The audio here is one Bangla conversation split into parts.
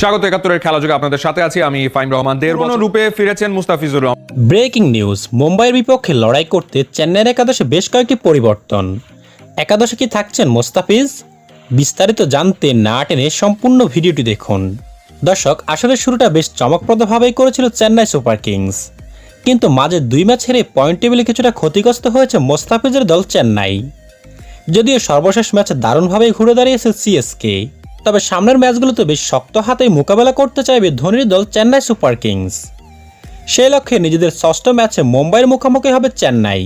স্বাগত একাত্তরের খেলা যুগে আপনাদের সাথে আছি আমি ফাইম রহমান। দের রূপে ফিরেছেন মুস্তাফিজুর রহমান। ব্রেকিং নিউজ মুম্বাইয়ের বিপক্ষে লড়াই করতে চেন্নাইয়ের একাদশে বেশ কয়েকটি পরিবর্তন। একাদশে কি থাকছেন মোস্তাফিজ? বিস্তারিত জানতে না টেনে সম্পূর্ণ ভিডিওটি দেখুন। দর্শক আসলে শুরুটা বেশ চমকপ্রদভাবেই করেছিল চেন্নাই সুপার কিংস। কিন্তু মাঝে দুই ম্যাচ হেরে পয়েন্ট টেবিলে কিছুটা ক্ষতিগ্রস্ত হয়েছে মোস্তাফিজের দল চেন্নাই। যদিও সর্বশেষ ম্যাচে দারুণভাবেই ঘুরে দাঁড়িয়েছে সিএসকে। তবে সামনের ম্যাচগুলোতে বেশ শক্ত হাতেই মোকাবেলা করতে চাইবে ধোনির দল চেন্নাই সুপার কিংস। সেই লক্ষ্যে নিজেদের ষষ্ঠ ম্যাচে মুম্বাইয়ের মুখোমুখি হবে চেন্নাই।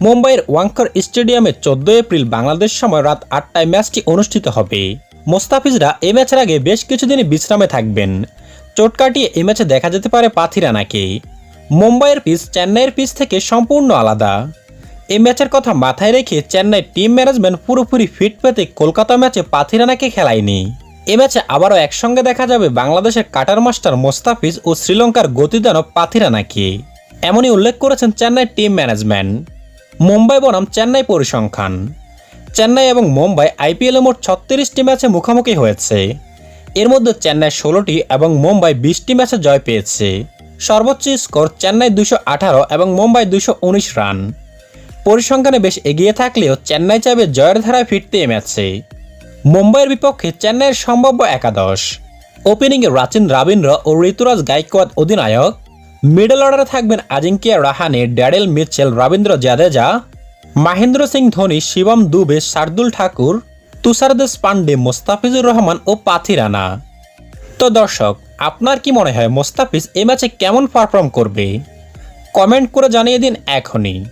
মুম্বাইয়ের ওয়াঙ্কার স্টেডিয়ামে চোদ্দ এপ্রিল বাংলাদেশ সময় রাত আটটায় ম্যাচটি অনুষ্ঠিত হবে। মোস্তাফিজরা এ ম্যাচের আগে বেশ কিছুদিনই বিশ্রামে থাকবেন। চোট কাটিয়ে এ ম্যাচে দেখা যেতে পারে পাথিরানাকে। মুম্বাইয়ের পিচ চেন্নাইয়ের পিচ থেকে সম্পূর্ণ আলাদা। এই ম্যাচের কথা মাথায় রেখে চেন্নাই টিম ম্যানেজমেন্ট পুরোপুরি ফিট পেতে কলকাতা ম্যাচে পাথিরানাকে খেলায়নি। এ ম্যাচে আবারও একসঙ্গে দেখা যাবে বাংলাদেশের কাটার মাস্টার মোস্তাফিজ ও শ্রীলঙ্কার গতিদানব পাথিরানাকে এমনই উল্লেখ করেছেন চেন্নাই টিম ম্যানেজমেন্ট। মুম্বাই বনাম চেন্নাই পরিসংখ্যান। চেন্নাই এবং মুম্বাই আইপিএলে মোট ছত্রিশটি ম্যাচে মুখোমুখি হয়েছে। এর মধ্যে চেন্নাই ষোলোটি এবং মুম্বাই বিশটি ম্যাচে জয় পেয়েছে। সর্বোচ্চ স্কোর চেন্নাই দুশো আঠারো এবং মুম্বাই দুশো উনিশ রান। পরিসংখ্যানে বেশ এগিয়ে থাকলেও চেন্নাই চাইবে জয়ের ধারায় ফিরতে এই ম্যাচে। মুম্বাইয়ের বিপক্ষে চেন্নাইয়ের সম্ভাব্য একাদশ। ওপেনিংয়ে রাচিন রাবীন্দ্র ও ঋতুরাজ গাইকোয়াদ অধিনায়ক। মিডল অর্ডারে থাকবেন Ajinkya Rahane, Daryl Mitchell Ravindra Jadeja. Mahendra Singh Dhoni, Shivam Dube, Shardul Thakur, Tushar Deshpande Mustafizur Rahman ও পাথি রানা। তো দর্শক, আপনার কি মনে হয় মোস্তাফিজ এ ম্যাচে কেমন পারফর্ম করবে? কমেন্ট করে জানিয়ে দিন এখনই।